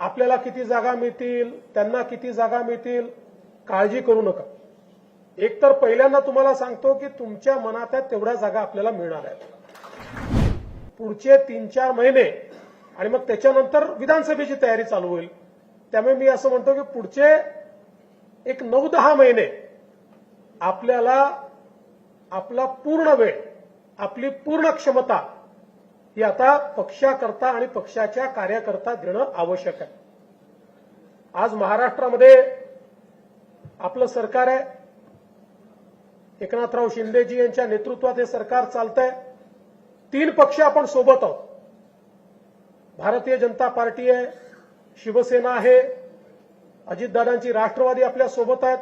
आपल्याला किती जागा मिळतील त्यांना किती जागा मिळतील काळजी करू नका. एकतर पहिल्यांदा तुम्हाला सांगतो की तुमच्या मनात तेवढ्या जागा आपल्याला मिळणार आहेत. पुढचे तीन चार महिने आणि मग त्याच्यानंतर विधानसभेची तयारी चालू होईल. त्यामुळे मी असं म्हणतो की पुढचे एक नऊ दहा महिने आपल्याला आपला पूर्ण वेळ आपली पूर्ण क्षमता ही आता पक्षाकरता आणि पक्षाच्या कार्याकरता देणं आवश्यक आहे. आज महाराष्ट्रामध्ये आपलं सरकार आहे. एकनाथराव शिंदेजी यांच्या नेतृत्वात हे सरकार चालतंय. तीन पक्ष आपण सोबत आहोत. भारतीय जनता पार्टी आहे शिवसेना आहे अजितदादांची राष्ट्रवादी आपल्यासोबत आहेत.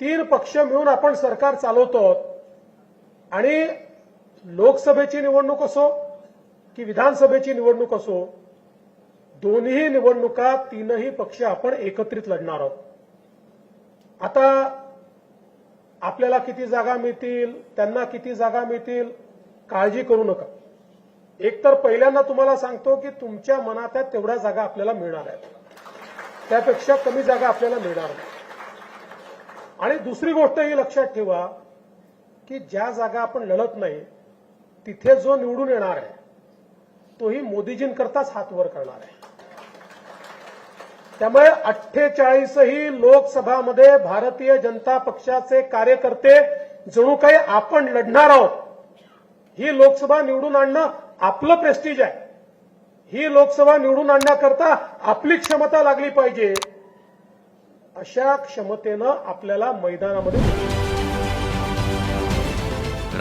तीन पक्ष मिळून आपण सरकार चालवतो आणि लोकसभेची निवडणूक असो की विधानसभेची निवडणूक असो दोन्ही निवडणुका तीनही पक्ष आपण एकत्रित लढणार आहोत. आता आपल्याला किती जागा मिळतील त्यांना किती जागा मिळतील काळजी करू नका. एकतर पहिल्यांदा तुम्हाला सांगतो की तुमच्या मनात तेवढ्या जागा आपल्याला मिळणार आहेत. त्यापेक्षा कमी जागा आपल्याला मिळणार नाही. आणि दुसरी गोष्ट ही लक्षात ठेवा की ज्या जागा आपण लढत नाही तिथे जो निवडून येणार आहे तोही मोदीजींकरताच हात वर करणार आहे. त्यामुळे अठ्ठेचाळीसही लोकसभामध्ये भारतीय जनता पक्षाचे कार्यकर्ते जणू काही आपण लढणार आहोत ही लोकसभा निवडून आणणं आपलं प्रेस्टिज आहे. ही लोकसभा निवडून आणण्याकरता आपली क्षमता लागली पाहिजे अशा क्षमतेनं आपल्याला मैदानामध्ये